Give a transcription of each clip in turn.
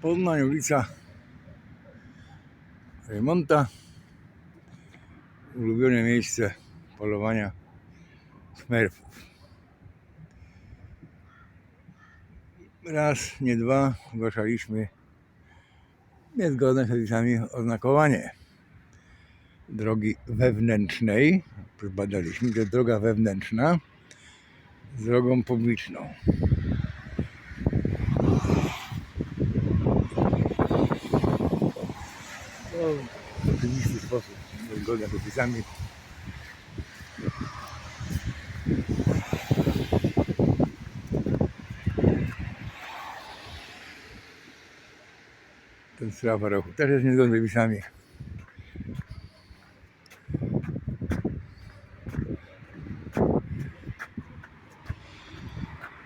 Poznań, ulica Rejmonta. Ulubione miejsce polowania smerfów. Raz, nie dwa, zgłaszaliśmy niezgodne z przepisami oznakowanie drogi wewnętrznej. Zbadaliśmy, że droga wewnętrzna z drogą publiczną. No, w oczywisty sposób, zgodnie z przepisami. Ten sprawa ruchu też jest niezgodny z przepisami.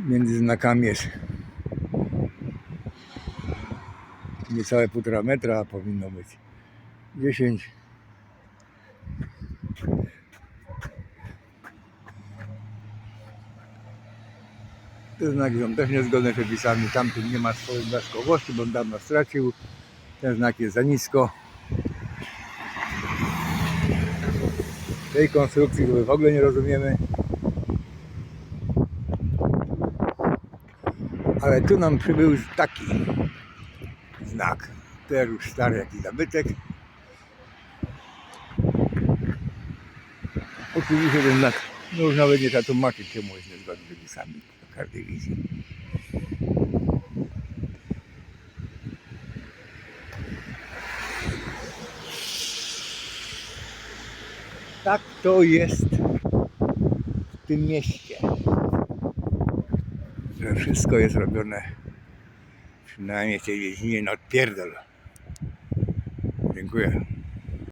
Między znakami jest niecałe półtora metra, powinno być 10. Te znaki są też niezgodne z przepisami. Tamtym nie ma swojej blaszkowości, bo on dawno stracił. Ten znak jest za nisko. Tej konstrukcji my w ogóle nie rozumiemy. Ale tu nam przybył taki znak. Też już stary jakiś zabytek. Oczywiście ten znak, no już nawet nie tłumaczyć, czemu jest niezgodny z przepisami do każdej wizji. Tak to jest w tym mieście. Że wszystko jest robione przynajmniej w tej dziedzinie na odpierdol. Dziękuję.